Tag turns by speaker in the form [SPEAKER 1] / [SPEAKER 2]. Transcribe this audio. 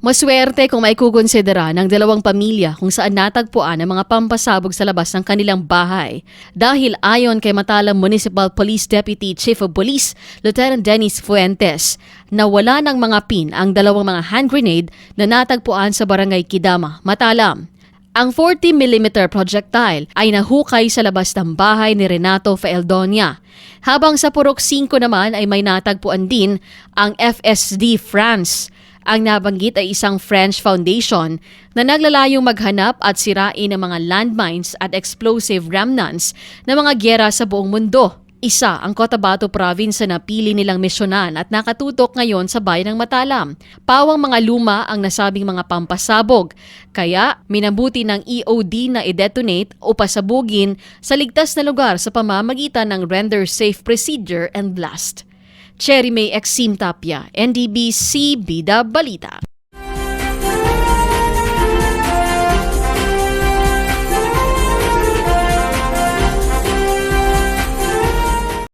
[SPEAKER 1] Maswerte kung may kukonsidera ng dalawang pamilya kung saan natagpuan ang mga pampasabog sa labas ng kanilang bahay. Dahil ayon kay Matalam Municipal Police Deputy Chief of Police, Lieutenant Dennis Fuentes, nawala ng mga pin ang dalawang mga hand grenade na natagpuan sa barangay Kidama, Matalam. Ang 40mm projectile ay nahukay sa labas ng bahay ni Renato Faeldonia. Habang sa Purok 5 naman ay may natagpuan din ang FSD France. Ang nabanggit ay isang French foundation na naglalayong maghanap at sirain ng mga landmines at explosive remnants ng mga gyera sa buong mundo. Isa ang Cotabato Province na napili nilang misyonan at nakatutok ngayon sa bayan ng Matalam. Pawang mga luma ang nasabing mga pampasabog, kaya minabuti ng EOD na i-detonate o pasabugin sa ligtas na lugar sa pamamagitan ng render safe procedure and blast. Cherry May Exim Tapia, NDBC Bida Balita.